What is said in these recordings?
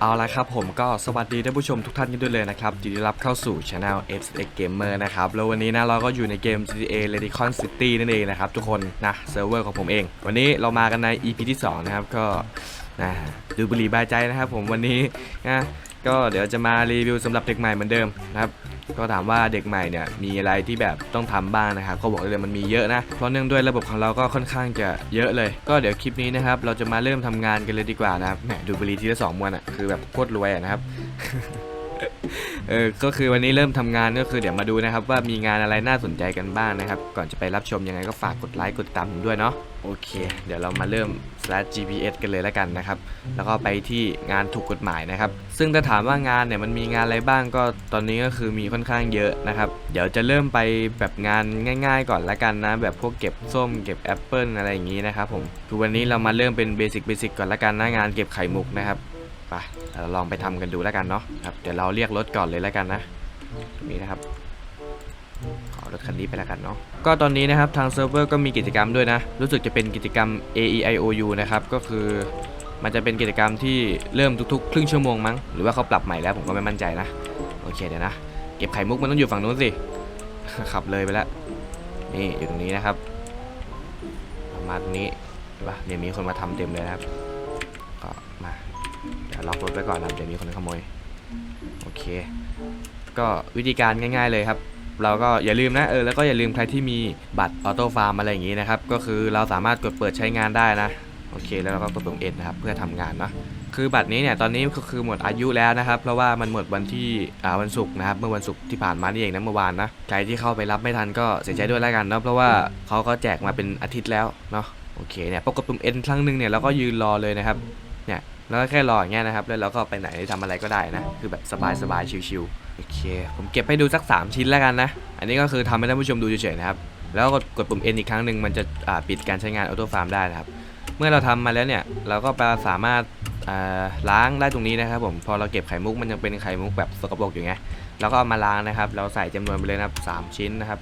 เอาละครับผมก็สวัสดีท่านผู้ชมทุกท่านกันด้วยเลยนะครับยินดีรับเข้าสู่ช anel f x Gamer นะครับแล้ววันนี้นะเราก็อยู่ในเกม GTA Redicon City นั่นเองนะครับทุกคนนะเซิร์ฟเวอร์ของผมเอง วันนี้เรามากันใน EP ที่ 2 นะครับก็นะดูบุหรี่บายใจนะครับผมวันนี้นะ ก็เดี๋ยวจะมารีวิวสำหรับเด็กใหม่เหมือนเดิมนะครับก็ถามว่าเด็กใหม่เนี่ยมีอะไรที่แบบต้องทำบ้างนะครับก็บอกเลยมันมีเยอะนะเพราะเนื่องด้วยระบบของเราก็ค่อนข้างจะเยอะเลย ก็เดี๋ยวคลิปนี้นะครับเราจะมาเริ่มทำงานกันเลยดีกว่านะครับแหมดูบรีทีละสองมวนอะคือแบบโคตรรวยอะนะครับ เออก็คือวันนี้เริ่มทำงานก็คือเดี๋ยวมาดูนะครับ ว่ามีงานอะไรน่าสนใจกันบ้างนะครับ ก่อนจะไปรับชมยังไงก็ฝากกดไลค์กดติดตามผมด้วยเนาะโอเค เดี๋ยวเรามาเริ่ม slash gps กันเลยแล้วกันนะครับ แล้วก็ไปที่งานถูกกฎหมายนะครับ ซึ่งถ้าถามว่างานเนี่ยมันมีงานอะไรบ้างก็ตอนนี้ก็คือมีค่อนข้างเยอะนะครับ เดี๋ยวจะเริ่มไปแบบงานง่ายๆก่อนละกันนะ แบบพวกเก็บส้มเก็บแอปเปิลอะไรอย่างนี้นะครับผมคือวันนี้เรามาเริ่มเป็นเบสิกเบสิกก่อนละกันนะงานเก็บไข่มุกนะครับ ไปเราลองไปทำกันดูแล้วกันเนาะครับเดี๋ยวเราเรียกรถก่อนเลยแล้วกันนะตรงนี้นะครับขอรถคันนี้ไปแล้วกันเนาะก็ตอนนี้นะครับทางเซิร์ฟเวอร์ก็มีกิจกรรมด้วยนะ รู้สึกจะเป็นกิจกรรม A E I O U นะครับก็คือมันจะเป็นกิจกรรมที่เริ่มทุกๆ ครึ่งชั่วโมงมั้งหรือว่าเขาปรับใหม่แล้วผมก็ไม่มั่นใจนะโอเคเดี๋ยวนะ เก็บไข่มุกมันต้องอยู่ฝั่งนู้นสิขับเลยไปแล้วนี่อยู่ตรงนี้นะครับประมาณนี้เห็นปะเดี๋ยวมีคนมาทำเต็มเลยนะครับ ล็อกรถไว้ก่อนนะเดี๋ยวมีคนขโมยโอเค ก็วิธีการง่าย ๆเลยครับ เราก็อย่าลืมนะเออแล้วก็อย่าลืมใครที่มีบัตรออโต้ฟาร์มอะไรอย่างนี้นะครับ ก็คือเราสามารถกดเปิดใช้งานได้นะโอเคแล้วเราก็กดปุ่มเอ็นนะครับเพื่อทำงานเนาะคือบัตรนี้เนี่ยตอนนี้ก็คือหมดอายุแล้วนะครับ เพราะว่ามันหมดวันที่อ่าวันศุกร์นะครับเมื่อวันศุกร์ที่ผ่านมานี่เองนะเมื่อวานนะใครที่เข้าไปรับไม่ทันก็เสียใจด้วยแล้วกันเนาะเพราะว่าเขาก็แจกมาเป็นอาทิตย์แล้วเนาะโอเคเนี่ยพอกดปุ่มเอ็นครั้งหนึ่งเนี่ยเราก็ยืนรอเลยนะครับเนี่ย แล้วก็แค่รออย่างเงี้ยนะครับ แล้วเราก็ไปไหนทำอะไรก็ได้นะ คือแบบสบายๆ ชิวๆ โอเค ผมเก็บให้ดูสัก 3 ชิ้นแล้วกันนะ อันนี้ก็คือทำให้ท่านผู้ชมดูเฉยๆนะครับ แล้วก็กดกดปุ่ม N อีกครั้งหนึ่งมันจะปิดการใช้งานออโต้ฟาร์มได้นะครับ เมื่อเราทำมาแล้วเนี่ย เราก็ไปสามารถล้างได้ตรงนี้นะครับผม พอเราเก็บไข่มุกมันยังเป็นไข่มุกแบบสกปรกอยู่ไง เราก็เอามาล้างนะครับ เราใส่จำนวนไปเลยนะครับสามชิ้นนะครับ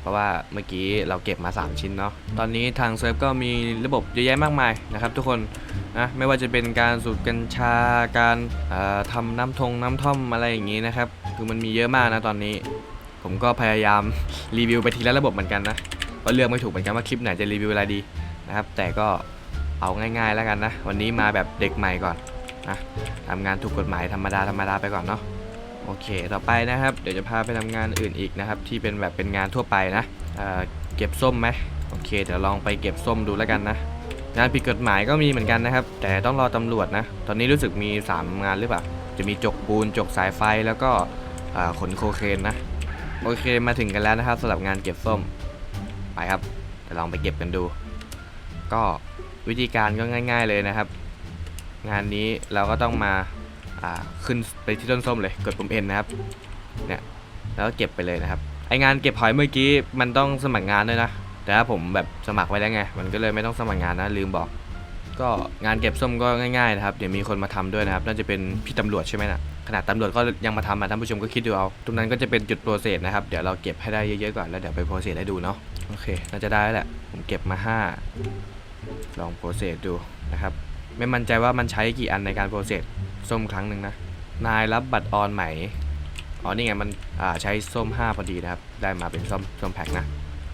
เพราะว่าเมื่อกี้เราเก็บมา 3 ชิ้นเนาะ ตอนนี้ทางเซิร์ฟก็มีระบบเยอะแยะมากมายนะครับทุกคนนะไม่ว่าจะเป็นการสูบกัญชา การเอ่อทำน้ำทงน้ำท่อมอะไรอย่างนี้นะครับ คือมันมีเยอะมากนะตอนนี้ ผมก็พยายามรีวิวไปทีละระบบเหมือนกันนะก็เลือกไม่ถูกเหมือนกันว่าคลิปไหนจะรีวิวอะไรดีนะครับ แต่ก็เอาง่ายๆแล้วกันนะ วันนี้มาแบบเด็กใหม่ก่อนนะทำงานถูกกฎหมายธรรมดาธรรมดาไปก่อนเนาะ โอเค ต่อไปนะครับ เดี๋ยวจะพาไปทำงานอื่นอีกนะครับ ที่เป็นแบบเป็นงานทั่วไปนะเเก็บส้มไหมโอเค เดี๋ยวลองไปเก็บส้มดูแล้วกันนะ งานผิดกฎหมายก็มีเหมือนกันนะครับ แต่ต้องรอตำรวจนะ ตอนนี้รู้สึกมี 3 งานหรือเปล่า จะมีจกปูน จกสายไฟ แล้วก็ขนโคเคนนะ โอเค มาถึงกันแล้วนะครับสำหรับงานเก็บส้ม ไปครับเดี๋ยวลองไปเก็บกันดู ก็วิธีการก็ง่าย ๆเลยนะครับ งานนี้เราก็ต้องมา อ่าขึ้นไปที่ต้นส้มเลยกดปุ่ม N นะครับเนี่ยแล้วก็เก็บไปเลยนะครับไองานเก็บหอยเมื่อกี้มันต้องสมัครงานด้วยนะ แต่ถ้าผมแบบสมัครไว้แล้วไง มันก็เลยไม่ต้องสมัครงานนะลืมบอก ก็งานเก็บส้มก็ง่ายๆนะครับเดี๋ยวมีคนมาทำด้วยนะครับน่าจะเป็นพี่ตำรวจใช่ไหมนะขนาดตำรวจก็ยังมาทำอะท่านผู้ชมก็คิดดูเอา ตรงนั้นก็จะเป็นจุดโปรเซสนะครับ เดี๋ยวเราเก็บให้ได้เยอะๆก่อน แล้วเดี๋ยวไปโปรเซสให้ดูเนาะ โอเค น่าจะได้แล้วแหละ ผมเก็บมา 5 ลองโปรเซสดูนะครับ ไม่มั่นใจว่ามันใช้กี่อันในการโปรเซส ส้มครั้งหนึ่งนะ นายรับบัตรออนไหม อ๋อ นี่ไง มันอ่าใช้ส้ม 5 พอดีนะครับ ได้มาเป็นส้มส้มแพ็คนะ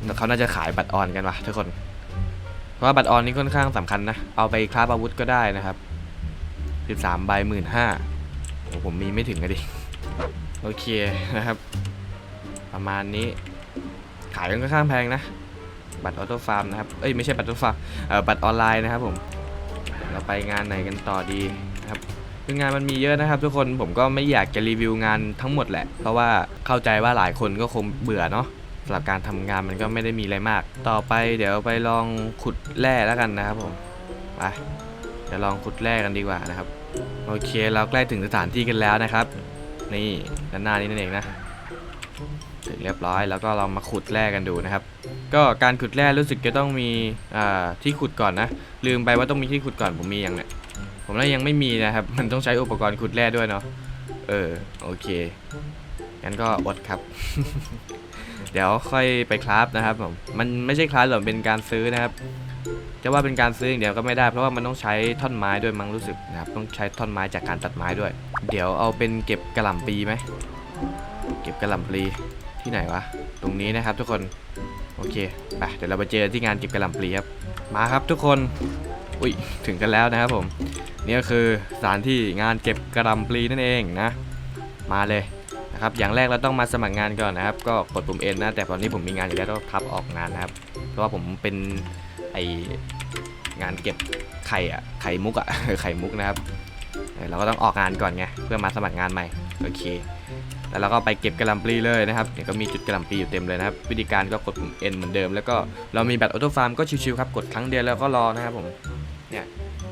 แล้วเขาน่าจะขายบัตรออนกันวะทุกคน เพราะว่าบัตรออนนี่ค่อนข้างสำคัญนะ เอาไปคราฟอาวุธก็ได้นะครับ 13ใบหมื่นห้าโอ้ผมมีไม่ถึงอะดิ โอเคนะครับ ประมาณนี้ ขายกันค่อนข้างแพงนะ บัตรออโต้ฟาร์มนะครับ เอ้ยไม่ใช่บัตรออโต้ฟาร์ม เอ่อบัตรออนไลน์นะครับผม เราไปงานไหนกันต่อดีนะครับ คืองานมันมีเยอะนะครับ ทุกคนผมก็ไม่อยากจะรีวิวงานทั้งหมดแหละ เพราะว่าเข้าใจว่าหลายคนก็คงเบื่อเนาะสำหรับการทำงานมันก็ไม่ได้มีอะไรมาก ต่อไปเดี๋ยวไปลองขุดแร่แล้วกันนะครับผมไปเดี๋ยวลองขุดแร่กันดีกว่านะครับ โอเคเราใกล้ถึงสถานที่กันแล้วนะครับ นี่ด้านหน้านี้นั่นเองนะเสร็จเรียบร้อยแล้วก็เรามาขุดแร่กันดูนะครับ ก็การขุดแร่รู้สึกจะต้องมีที่ขุดก่อนนะ ลืมไปว่าต้องมีที่ขุดก่อนผมมีอยังเนี่ย ผมน่ายังไม่มีนะครับ มันต้องใช้อุปกรณ์ขุดแร่ด้วยเนาะเออโอเคงั้นก็อดครับ เดี๋ยวค่อยไปคราฟนะครับผมมันไม่ใช่คราฟหรอกเป็นการซื้อนะครับจะว่าเป็นการซื้ออย่างเดียวก็ไม่ได้ เพราะว่ามันต้องใช้ท่อนไม้ด้วยมั้งรู้สึกนะครับต้องใช้ท่อนไม้จากการตัดไม้ด้วย เดี๋ยวเอาเป็นเก็บกระหล่ำปีไหมเก็บกระหล่ำปลีที่ไหนวะตรงนี้นะครับทุกคนโอเคไปเดี๋ยวเราไปเจอที่งานเก็บกระหล่ำปลีครับมาครับทุกคนอุ้ยถึงกันแล้วนะครับผม นี่ก็คือสถานที่งานเก็บกระหล่ำปลีนั่นเองนะ มาเลยนะครับ อย่างแรกเราต้องมาสมัครงานก่อนนะครับ ก็กดปุ่ม N นะ แต่ตอนนี้ผมมีงานอยู่แล้วต้องทับออกงานนะครับ เพราะว่าผมเป็นไองานเก็บไข่อะไข่มุกอะไข่มุกนะครับเราก็ต้องออกงานก่อนไงเพื่อมาสมัครงานใหม่โอเค แล้วเราก็ไปเก็บกระลำปลีเลยนะครับเนี่ยก็มีจุดกระลำปลีอยู่เต็มเลยนะครับ วิธีการก็กดปุ่ม N เหมือนเดิม แล้วก็เรามีแบตออโต้ฟาร์มก็ชิวๆครับกดครั้งเดียวแล้วก็รอนะครับผมเนี่ย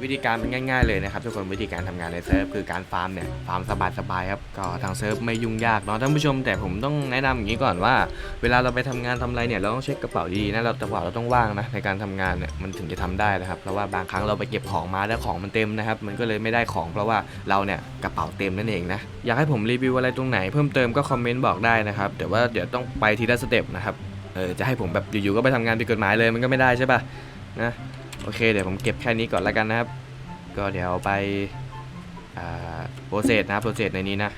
วิธีการเป็นง่าย ๆเลยนะครับทุกคนวิธีการทำงานในเซิร์ฟคือการฟาร์มเนี่ยฟาร์มสบายๆครับก็ทางเซิร์ฟไม่ยุ่งยากเนาะท่านผู้ชมแต่ผมต้องแนะนำอย่างนี้ก่อนว่า เวลาเราไปทำงานทำอะไรเนี่ยเราต้องเช็คกระเป๋าดีๆนะเรากระเป๋าเราต้องว่างนะในการทำงานเนี่ยมันถึงจะทำได้นะครับเพราะว่าบางครั้งเราไปเก็บของมาแล้วของมันเต็มนะครับมันก็เลยไม่ได้ของเพราะว่าเราเนี่ยกระเป๋าเต็มนั่นเองนะอยากให้ผมรีวิวอะไรตรงไหนเพิ่มเติมก็คอมเมนต์บอกได้นะครับแต่ว่าเดี๋ยวต้องไปทีละสเต็ปนะครับเออจะให้ผมแบบอยู่ๆก็ไปทำงานผิดกฎหมายเลยมันก็ไม่ได้ใช่ปะนะ โอเค เดี๋ยวผมเก็บแค่นี้ก่อนแล้วกันนะครับ ก็เดี๋ยวไปโปรเซสนะครับโปรเซสในนี้นะ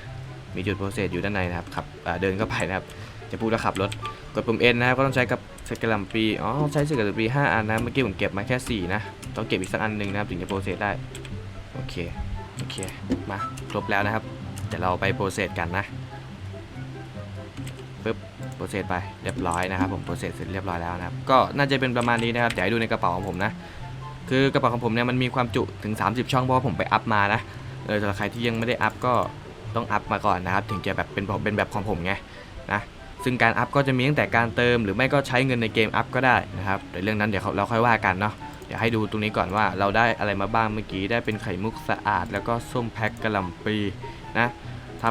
มีจุดโปรเซสอยู่ด้านในนะครับขับเดินเข้าไปนะครับ จะพูดว่าขับรถ กดปุ่ม N นะครับ ก็ต้องใช้กับสกกะหลัมปีอ๋อ ใช้สกกะหลัมปี5อันนะ เมื่อกี้ผมเก็บมาแค่ 4 นะ ต้องเก็บอีกสักอันหนึ่งนะครับถึงจะโปรเซสได้ โอเค โอเค มา ครบแล้วนะครับ เดี๋ยวเราไปโปรเซสกันนะ ปึ๊บโปรเซสไปเรียบร้อยนะครับผมโปรเซสเสร็จเรียบร้อยแล้วนะครับก็น่าจะเป็นประมาณนี้นะครับเดี๋ยวให้ดูในกระเป๋าของผมนะคือกระเป๋าของผมเนี่ยมันมีความจุถึง 30 ช่องเพราะผมไปอัพมานะเออสำหรับใครที่ยังไม่ได้อัพก็ต้องอัพมาก่อนนะครับถึงจะแบบเป็นเป็นแบบของผมไงนะซึ่งการอัพก็จะมีตั้งแต่การเติม หรือไม่ก็ใช้เงินในเกมอัพก็ได้นะครับแต่เรื่องนั้นเดี๋ยวเราค่อยว่ากันเนาะเดี๋ยวให้ดูตรงนี้ก่อนว่าเราได้อะไรมาบ้างเมื่อกี้ได้เป็นไข่มุกสะอาด แล้วก็ส้มแพ็คกระหล่ำปีนะ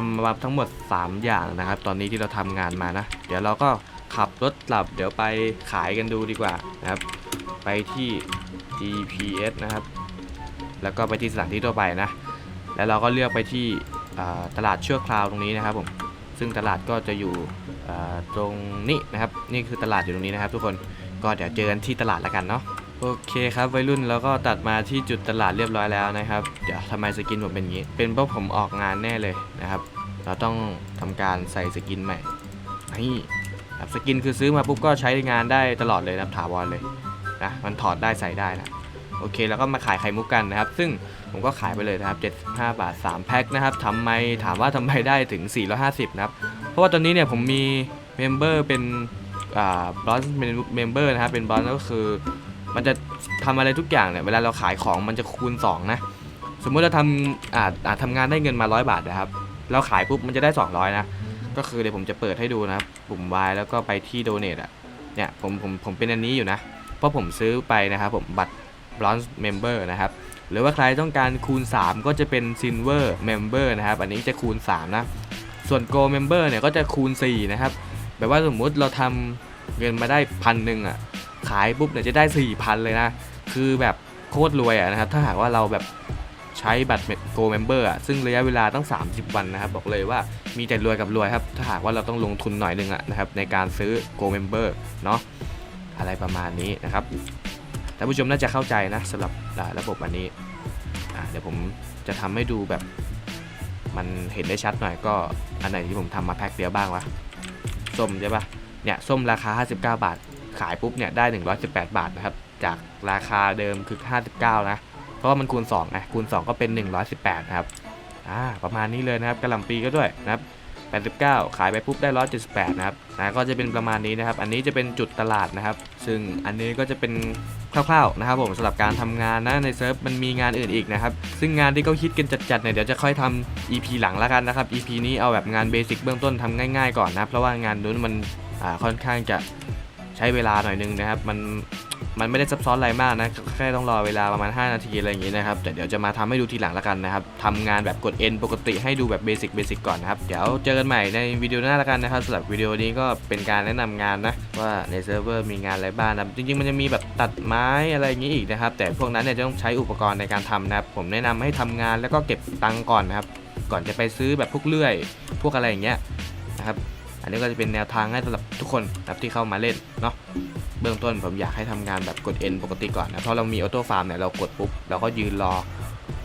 ำมาทั้งหมด 3 อย่างนะครับ ตอนนี้ที่เราทำงานมานะ เดี๋ยวเราก็ขับรถกลับ เดี๋ยวไปขายกันดูดีกว่านะครับ ไปที่ GPS นะครับ แล้วก็ไปที่สถานที่ทั่วไปนะ แล้วเราก็เลือกไปที่ตลาดชั่วคราวตรงนี้นะครับผมซึ่งตลาดก็จะอยู่ตรงนี้นะครับ นี่คือตลาดอยู่ตรงนี้นะครับ ทุกคนก็เดี๋ยวเจอกันที่ตลาดแล้วกันเนาะ โอเคครับวัยรุ่นแล้วก็ตัดมาที่จุดตลาดเรียบร้อยแล้วนะครับ เดี๋ยวทำไมสกินผมเป็นอย่างนี้ เป็นเพราะผมออกงานแน่เลยนะครับ เราต้องทำการใส่สกินใหม่นี่ครับสกินคือซื้อมาปุ๊บก็ใช้งานได้ตลอดเลยนะถาวรเลยนะมันถอดได้ใส่ได้นะโอเคแล้วก็มาขายไข่มุกกันนะครับ ซึ่งผมก็ขายไปเลยนะครับ 75 บาท 3 แพ็คนะครับทำไมถามว่าทำไมได้ถึง 450 นะครับ เพราะว่าตอนนี้เนี่ยผมมีเมมเบอร์เป็นอ่าบอสเป็นเมมเบอร์นะครับเป็นบอสก็คือ มันจะทำอะไรทุกอย่างเนี่ยเวลาเราขายของมันจะคูณ 2 นะ สมมุติเราทำอ่าอ่าทำงานได้เงินมา 100 บาทนะครับ เราขายปุ๊บมันจะได้ 200 นะ ก็คือเดี๋ยวผมจะเปิดให้ดูนะครับปุ่ม Y แล้วก็ไปที่ Donate อะเนี่ยผมผมผมเป็นอันนี้อยู่นะ เพราะผมซื้อไปนะครับผมบัตร Bronze Member นะครับหรือว่าใครต้องการคูณ 3 ก็จะเป็น Silver Member นะครับ อันนี้จะคูณ 3 นะ ส่วน Gold Member เนี่ยก็จะคูณ 4 นะครับ แบบว่าสมมุติเราทำเงินมาได้พันหนึ่งอะ ขายปุ๊บเนี่ยจะได้ 4,000 เลยนะ คือแบบโคตรรวยอะนะครับ ถ้าหากว่าเราแบบใช้บัตร Gold Member อะซึ่งระยะเวลาตั้ง 30 วันนะครับ บอกเลยว่ามีแต่รวยกับรวยครับ ถ้าหากว่าเราต้องลงทุนหน่อยหนึงอะนะครับในการซื้อ Gold Member เนาะอะไรประมาณนี้นะครับท่านผู้ชมน่าจะเข้าใจนะสำหรับระบบอันนี้เดี๋ยวผมจะทำให้ดูแบบมันเห็นได้ชัดหน่อยก็อันไหนที่ผมทำมาแพ็คเดียวบ้างวะส้มใช่ปะเนี่ยส้มราคา 59 บาท ขายปุ๊บเนี่ยได้ 118 บาทนะครับ จากราคาเดิมคือ 59 นะ เพราะว่ามันคูณ2ไงคูณ 2 ก็เป็น 118 นะครับ อ่า ประมาณนี้เลยนะครับกระลำปีก็ด้วยนะครับ89 ขายไปปุ๊บได้ 178 นะครับนะก็จะเป็นประมาณนี้นะครับ อันนี้จะเป็นจุดตลาดนะครับ ซึ่งอันนี้ก็จะเป็นคร่าวๆนะครับผมสำหรับการทำงานนะในเซิร์ฟมันมีงานอื่นอีกนะครับ ซึ่งงานที่เขาฮิตกันจัดๆเนี่ยเดี๋ยวจะค่อยทำ EP หลังแล้วกันนะครับ EP นี้เอาแบบงานเบสิกเบื้องต้นทำง่ายๆก่อนนะ เพราะว่างานนู้นมันค่อนข้างจะ ใช้เวลาหน่อยนึงนะครับ มันมันไม่ได้ซับซ้อนอะไรมากนะแค่ต้องรอเวลาประมาณ 5 นาทีอะไรอย่างงี้นะครับแต่เดี๋ยวจะมาทำให้ดูทีหลังล้วกันนะครับทำงานแบบกด N ปกติให้ดูแบบเบสิกเบสิกก่อนนะครับ เดี๋ยวเจอกันใหม่ในวิดีโอหน้าล้วกันนะครับสำหรับวิดีโอนี้ก็เป็นการแนะนำงานนะว่าในเซิร์ฟเวอร์มีงานอะไรบ้างนะครับจริงๆ มันจะมีแบบตัดไม้อะไรอย่างงี้อีกนะครับ แต่พวกนั้นเนี่ยจะต้องใช้อุปกรณ์ในการทำนะครับผมแนะนำให้ทำงานแล้วก็เก็บตังค์ก่อนนะครับก่อนจะไปซื้อแบบพวกเลื่อย พวกอะไรอย่างเงี้ยนะครับ อันนี้ก็จะเป็นแนวทางให้สำหรับทุกคนนะครับที่เข้ามาเล่นเนาะเบื้องต้นผมอยากให้ทำงานแบบกด N ปกติก่อนนะเพราะเรามีออโต้ฟาร์มเนี่ยเรากดปุ๊บเราก็ยืนรอ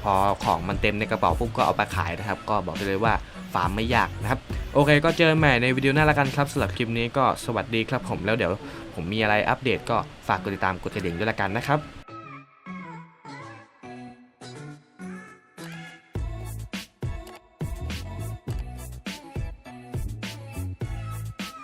พอของมันเต็มในกระเป๋าปุ๊บก็เอาไปขายนะครับ ก็บอกได้เลยว่าฟาร์มไม่ยากนะครับ โอเค ก็เจอใหม่ในวิดีโอหน้าละกันครับสำหรับคลิปนี้ก็สวัสดีครับผมแล้วเดี๋ยว ผมมีอะไรอัปเดตก็ฝากกดติดตามกดกระดิ่งด้วยละกันนะครับ